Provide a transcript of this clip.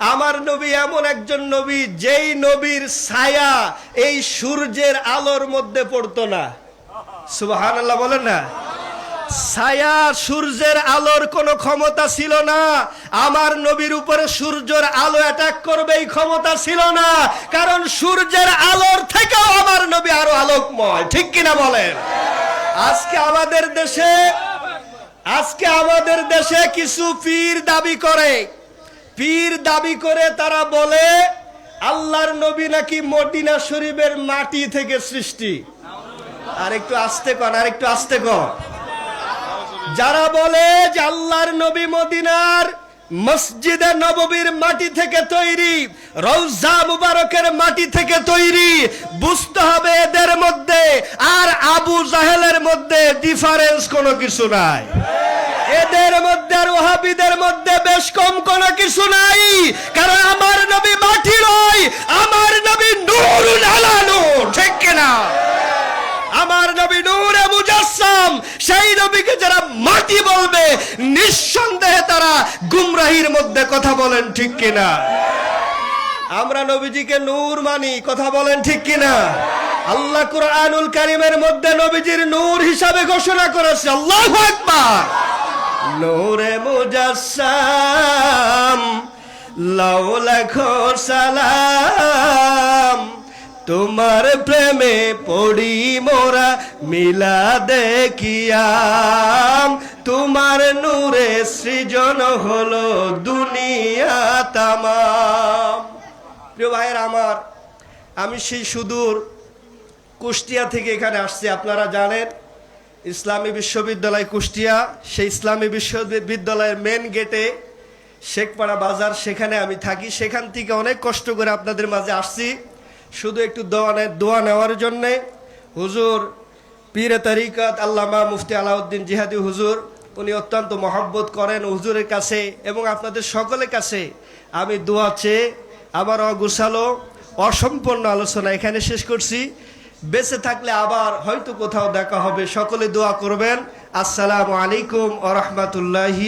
আমার নবী এমন একজন নবী, যেই নবীর ছায়া এই সূর্যের আলোর মধ্যে পড়তো না। সুবাহান আল্লাহ বলেন না। ছায়া সূর্যের আলোর কোনো ক্ষমতা ছিল না। আমার নবীর উপরে সূর্যের আলো অ্যাটাক করবে এই ক্ষমতা ছিল না। কারণ সূর্যের আলোর থেকেও আমার নবী আরও আলোকময়। ঠিক কিনা বলেন? আজকে আমাদের দেশে, আজকে আমাদের দেশে কিছু পীর দাবি করে। পীর দাবি করে তারা বলে, আল্লাহর নবী নাকি মদিনা শরীফের মাটি থেকে সৃষ্টি। আর একটু আস্তে কর আর একটু আস্তে কর যারা বলে যে আল্লাহর নবী মদিনার মসজিদে নববীর মাটি থেকে তৈরি রৌজা মুবারকের মাটি থেকে তৈরি, বুঝতে হবে এদের মধ্যে, আর আবু জাহেলের মধ্যে ডিফারেন্স কোনো কিছু নাই। আর ওহাবিদের মধ্যে বেশ কম কোনো কিছু নাই। কারণ আমার নবী মাটি নয়, আমার নবী নূরুল আলা ঠিক কিনা? আমার নবী নূরে মুজাসসাম, সেই নবীকে যারা মাটি বলবে, নিঃসন্দেহে তারা গুমরাহির মধ্যে কথা বলেন, ঠিক কিনা? আমরা নবীজিকে নূর মানি, কথা বলেন, ঠিক কিনা? আল্লাহ কুরআনুল কারীমের মধ্যে নবীজির নূর হিসাবে ঘোষণা করেছে, আল্লাহু আকবার। নূরে মুজাসসাম লাউ লাখো সালাম। তোমার প্রেমে পড়ি মোরা মিলা দেখিয়াম তোমার নূরে সৃজন হলো দুনিয়া তামাম। প্রিয় ভাইয়ের আমার, আমি সেই সুদূর কুষ্টিয়া থেকে এখানে আসছি, আপনারা জানেন। ইসলামী বিশ্ববিদ্যালয় কুষ্টিয়া, সেই ইসলামী বিশ্ববিদ্যালয়ের মেন গেটে শেখপাড়া বাজার, সেখানে আমি থাকি। সেখান থেকে অনেক কষ্ট করে আপনাদের মাঝে আসছি। শুধু একটু দোয়া দোয়া নেওয়ার জন্যে। হুজুর, পীরে তারিকাত আল্লামা মুফতি আলাউদ্দিন জিহাদি হুজুর, উনি অত্যন্ত মহব্বত করেন হুজুরের কাছে এবং আপনাদের সকলের কাছে। আমি দোয়া চেয়ে আবার অগুছালো অসম্পূর্ণ আলোচনা এখানে শেষ করছি। বেঁচে থাকলে আবার হয়তো কোথাও দেখা হবে। সকলে দোয়া করবেন। আসসালামু আলাইকুম আ রহমতুল্লাহি